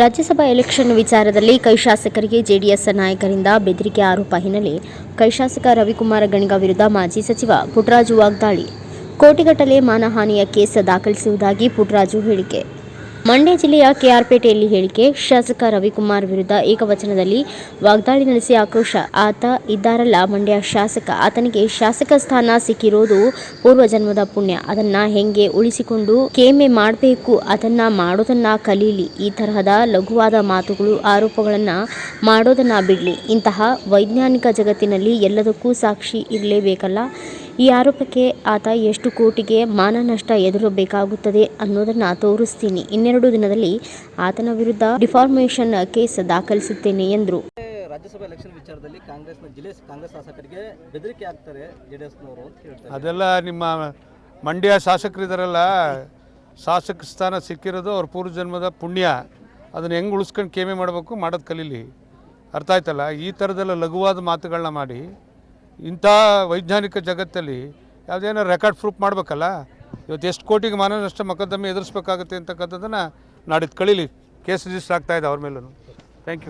Rajya Sabha election ವಿಚಾರದಲ್ಲಿ ಕೈ ಶಾಸಕರಿಗೆ ಜೆಡಿಎಸ್ ನಾಯಕರಿಂದ ಬೆದರಿಕೆ ಆರೋಪ ಹಿನ್ನೆಲೆ ಕೈ ಶಾಸಕ ರವಿಕುಮಾರ ಗಣಿಗ ವಿರುದ್ಧ ಮಾಜಿ ಸಚಿವ ಪುಟ್ಟರಾಜು ವಾಗ್ದಾಳಿ. ಕೋಟಿಗಟ್ಟಲೆ ಮಾನಹಾನಿಯ ಕೇಸ್ ದಾಖಲಿಸುವುದಾಗಿ ಪುಟ್ರಾಜು ಹೇಳಿಕೆ. ಮಂಡ್ಯ ಜಿಲ್ಲೆಯ ಕೆಆರ್ಪೇಟೆಯಲ್ಲಿ ಹೇಳಿಕೆ, ಶಾಸಕ ರವಿಕುಮಾರ್ ವಿರುದ್ಧ ಏಕವಚನದಲ್ಲಿ ವಾಗ್ದಾಳಿ ನಡೆಸಿ ಆಕ್ರೋಶ. ಆತ ಇದ್ದಾರಲ್ಲ, ಮಂಡ್ಯ ಶಾಸಕ. ಆತನಿಗೆ ಶಾಸಕ ಸ್ಥಾನ ಸಿಕ್ಕಿರೋದು ಪೂರ್ವ ಜನ್ಮದ ಪುಣ್ಯ. ಅದನ್ನ ಹೆಂಗೆ ಉಳಿಸಿಕೊಂಡು ಕೇಮೆ ಮಾಡಬೇಕು? ಅದನ್ನ ಮಾಡೋದನ್ನ ಕಲೀಲಿ. ಈ ತರಹದ ಲಘುವಾದ ಮಾತುಗಳು, ಆರೋಪಗಳನ್ನ ಮಾಡೋದನ್ನ ಬಿಡಲಿ. ಇಂತಹ ವೈಜ್ಞಾನಿಕ ಜಗತ್ತಿನಲ್ಲಿ ಎಲ್ಲದಕ್ಕೂ ಸಾಕ್ಷಿ ಇರಲೇಬೇಕಲ್ಲ? ಈ ಆರೋಪಕ್ಕೆ ಆತ ಎಷ್ಟು ಕೋಟಿಗೆ ಮಾನನಷ್ಟ ಎದುರಬೇಕಾಗುತ್ತದೆ ಅನ್ನೋದನ್ನ ತೋರಿಸ್ತೀನಿ. ಇನ್ನೆರಡು ದಿನದಲ್ಲಿ ಆತನ ವಿರುದ್ಧ ಡಿಫಾರ್ಮೇಷನ್ ಕೇಸ್ ದಾಖಲಿಸುತ್ತೇನೆ ಎಂದರು. ರಾಜ್ಯಸಭಾ ಎಲೆಕ್ಷನ್ ವಿಚಾರದಲ್ಲಿ ಕಾಂಗ್ರೆಸ್ನ ಜಿಲ್ಲೆ ಕಾಂಗ್ರೆಸ್ ಶಾಸಕರಿಗೆ ಬೆದರಿಕೆ ಆಗ್ತಾರೆ ಜೆ ಡಿ ಎಸ್ನವರು ಅಂತ ಹೇಳ್ತಾರೆ. ಅದೆಲ್ಲ ನಿಮ್ಮ ಮಂಡ್ಯ ಶಾಸಕರಿದ್ದಾರಲ್ಲ ಶಾಸಕ ಸ್ಥಾನ ಸಿಕ್ಕಿರೋದು ಅವ್ರ ಪೂರ್ವಜನ್ಮದ ಪುಣ್ಯ. ಅದನ್ನು ಹೆಂಗೆ ಉಳಿಸ್ಕೊಂಡು ಕೇಮೆ ಮಾಡಬೇಕು ಮಾಡೋದು ಕಲೀಲಿ. ಅರ್ಥ ಆಯ್ತಲ್ಲ? ಈ ಥರದೆಲ್ಲ ಲಘುವಾದ ಮಾತುಗಳನ್ನ ಮಾಡಿ ಇಂಥ ವೈಜ್ಞಾನಿಕ ಜಗತ್ತಲ್ಲಿ ಯಾವುದೇನೋ ರೆಕಾರ್ಡ್ ಪ್ರೂಫ್ ಮಾಡಬೇಕಲ್ಲ? ಇವತ್ತು ಎಷ್ಟು ಕೋಟಿಗೆ ಮಾನನಷ್ಟ ಮೊಕದ್ದಮೆ ಎದುರಿಸ್ಬೇಕಾಗುತ್ತೆ ಅಂತಕ್ಕಂಥದ್ದನ್ನು ನಾಡಿದ್ದು ಕಳೀಲಿ ಕೇಸ್ ರಿಜಿಸ್ಟರ್ ಆಗ್ತಾಯಿದೆ ಅವ್ರ ಮೇಲೂ ಥ್ಯಾಂಕ್ ಯು.